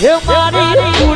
હે મારી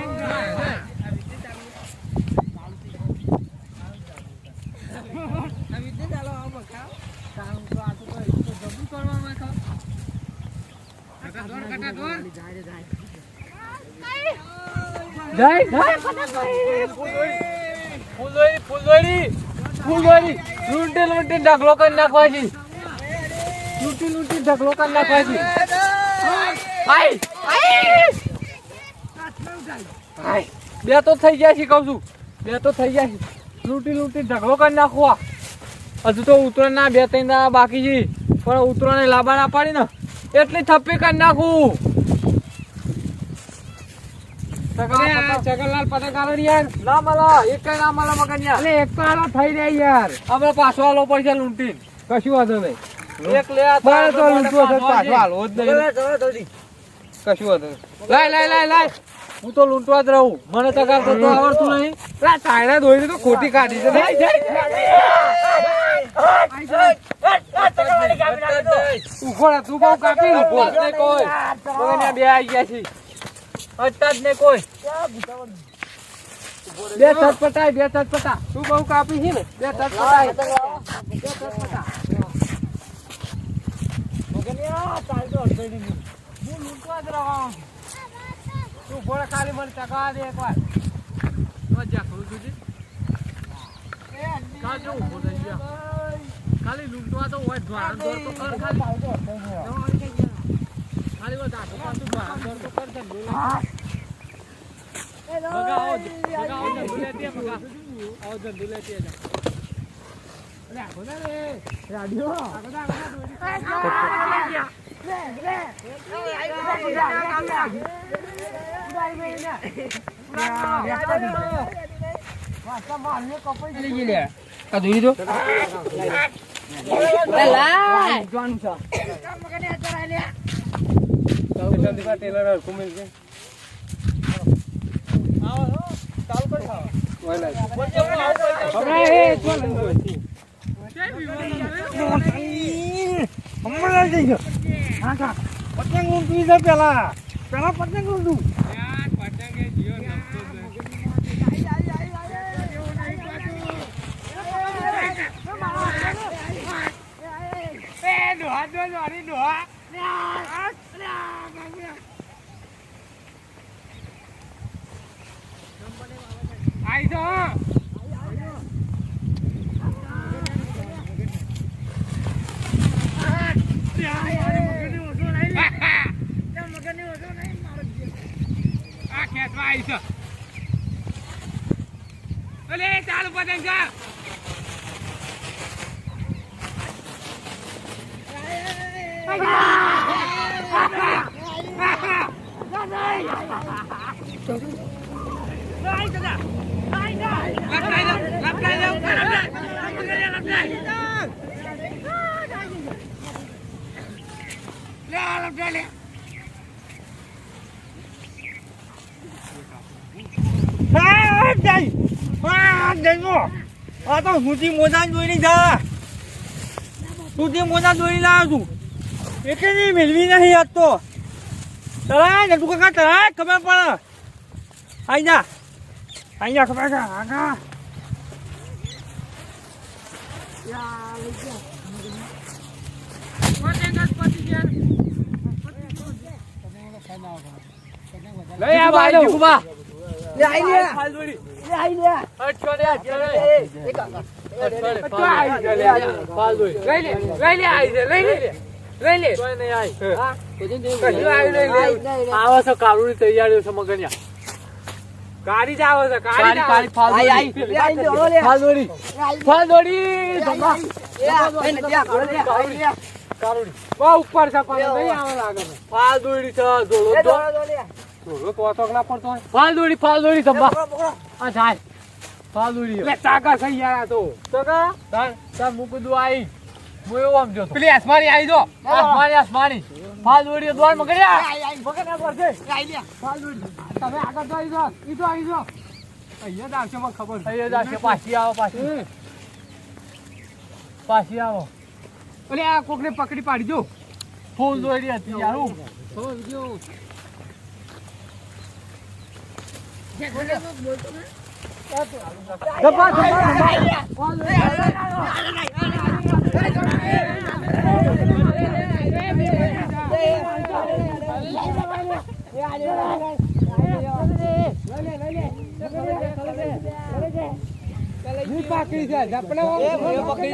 ફૂલદોરી ફૂલદોરી ફૂલદોરી લૂંટી લૂંટી ઢગલો કરી નાખવા છે. લૂંટી લૂંટી ઢગલો કરી નાખવા છે. આઈ આય. બે તો થઈ ગયા છે, કહું છું. બે તો થઈ ગયા છે. લૂંટી લૂંટી ઢગલો કરી નાખવા. હજુ તો ઉતરણ ના, બે, ત્રણ બાકી છે. પણ ઉતરણે લાંબા ના પાડી ને એટલી થપ્પી કરી નાખું. ચકરલાલ પટેલ યાર. ના મળે એક કઈ ના મળે મગન યાર. અલે એક તો આલો થઈ જાય યાર. આપણે પાછો આલો પડશે લૂંટી કશું વાંધો નહીં. એક લે આ તો લૂંટવો છે, પાછો પાછો જ નહીં. કશું વાંધો લાય લાય લાય લાય. હું તો લૂંટવા જ રહું. મને તગાર તો આવડતું નહીં. લા ચાયના તો ખોટી કાઢી છે. તું બહુ કાપી. કોઈ. બે આઈ ગયા છે. જ ને કોઈ. બે ચટપટાય બે ચટપટા તું બહુ કાપી છે ને? બે ચટપટાય બે ચટપટા હું લૂંટવા જ રહું તું રહે, ખાલી મને ટકા દે એકવાર. ખાલી લૂંટવા તો હોય ખાલી. આ દોરી દો. જોવાનું છે. હમણાં જઈ ગયો હા કા પતંગ લૂંટવી છે પેલા પેલા પતંગ લૂંટું આઈ તો હા. આ ખેંચવા આઈ છે. અલે, ચાલુ પતંગ છે. લપટાઈ લે, આ તો સૂતી મોજા દોરી જા સૂતી મોજા દોરી લાવ્યો છું એકે મેળવી નહીં આજ તો તરાય તું કાકા તરાય ખબર પડે આઈ જા આઈ જા ખબર છે કાકા લઈ આ બાજુ. લે આઈ લે. ફાલ દોરી. અઠવાડે અઠવાડે અઠવાડે પાલ દોરી. પાલ દોરી. લઈ લે લઈ લે આવી છે લઈ લે. લઈ લે. તોય નહીં આવી. હા. આવી નહીં લે. આવે છે કાળુની તૈયારીઓ છે ગાડી જ આવે છે કાળી આવે. ફાલ દોડી ફાલ દોરી ફાલ દોરી ધમ્મા. કાળુની. બહુ ઉપર છે પણ નહીં આવે લાગે. ફાલ દોડી છે ધોળો ધોળો. તો પોતોક ના પડતો ફાલ દોડી ફાલ દોડી ધમ્મા. આ જાય. ફાલ દોડી લે ચાકા થઈ યાર આ તો. ચાકા? તાર તાર મૂકી દઉં આઈ. હું એવું આમ જોતો. પેલી આસમાની આવી જો. આસમાની આસમાની. ફાલ દોરી ફાલ દોડી તમે આગળ તો આવી જો. ઈ તો આવી જો. અહીંયા જ આવશે મને ખબર. અહીંયા અહીંયા જાશે પાછી આવો પાછી. પાછી આવો. એટલે આ કોકને પકડી પાડી દો. ફૂલ દોરી હતી યાર હું. પાકડી છે ઝપડે પકડી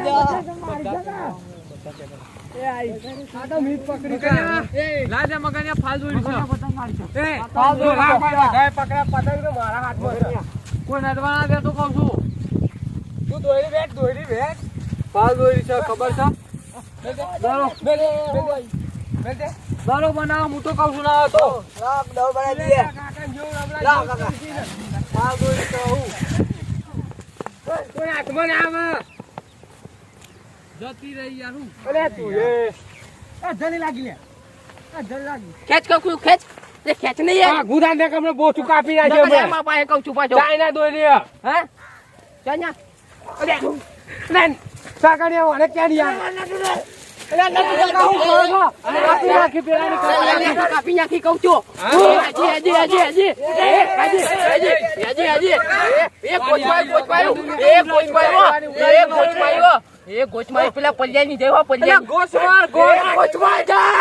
આ તો મીટ પકડી છે એ દોરી પતંગ તો મારા હાથમાં છે કોઈ નડવાના દે તો કહું છું તું દોડી બેઠ દોડી બેઠ. ફાલ દોરી છે ખબર છે? દારો દારો બનાવો હું તો કહું છું ના તો. કાકા હું. કોઈ હાથમાં ના આવે. જતી રહી યાર હું. અરે તું એ. ખેંચ કહું છું, ખેંચ. એ ખેંચ નહીં આ ગુદાન ને કમરે બોચું કાપી નાખ્યો એ મેં પાસે કહું છું પાછો. ચાઇના દોરી હા. અરે લે સાકડિયા વાળે ક્યાં યાર કાપી નાખી પેલાની કાપી કાપી નાખી કહું છું હજી હજી હજી હજી એ, હજી હજી હજી હજી એ, એ ગોચવાયું, ગોચવાયું. એ ગોચવાયું. એ ગોચવાયું. એ ગોચવાયું. પેલા પલ્યા ની હો, પલ્યા ગોસમાર ગોસ ગોચવાય જાય.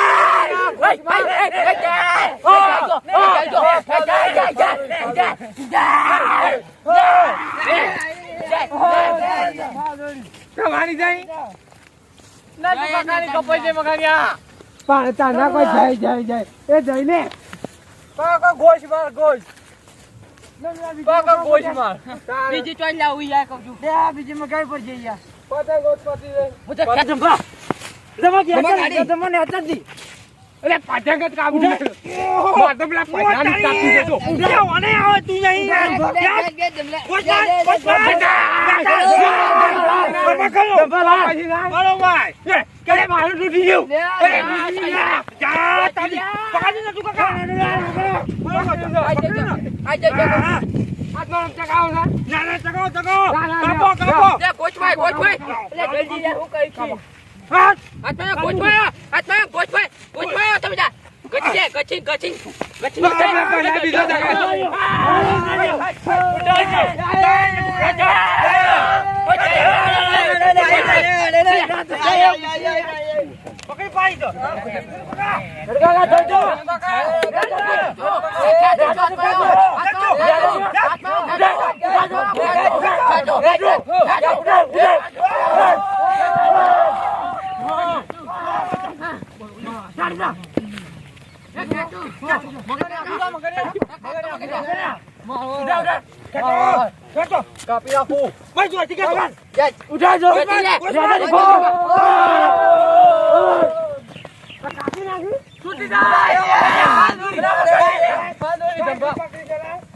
ઓય, જાય. ના તો કાકાની કપાઈ જાય મગનિયા પણ તાના કોઈ જાય જાય જાય. એ જઈ ને કાકા ગોશ માર ગોશ. કાકા ગોશ માર. બીજી ચોઈ લાવું યાર કહું છું. બીજી મકાઈ પર જઈ યાર પતંગ ઉત્પત્તિ રહી. હું તો. અરે પતંગ જ કાબુ માર તો પેલા પૈસાની કાપી દેજો મારું તૂટી ગયું તું નહીં છે ગોચવાય ગોચવાય એટલે જલ્દી યાર હું કઈ છું હાથમાં ગોચવાય હાથમાં ગોચવાય ગોચવાય તમે જા ગચી ગચી ગચી ગચી બીજો જગાવો કાપી આપું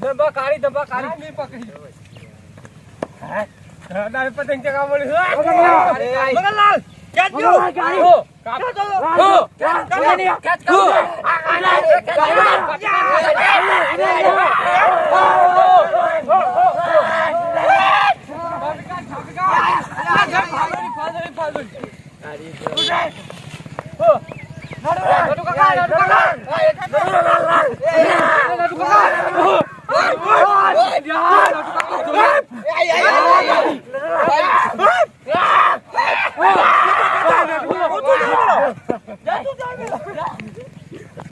ધંબા કાળી ધંબા કાળી પતંગ ચગાવો Maganlal Get you! Go! Go! Go! Get go! Yeah! Yeah.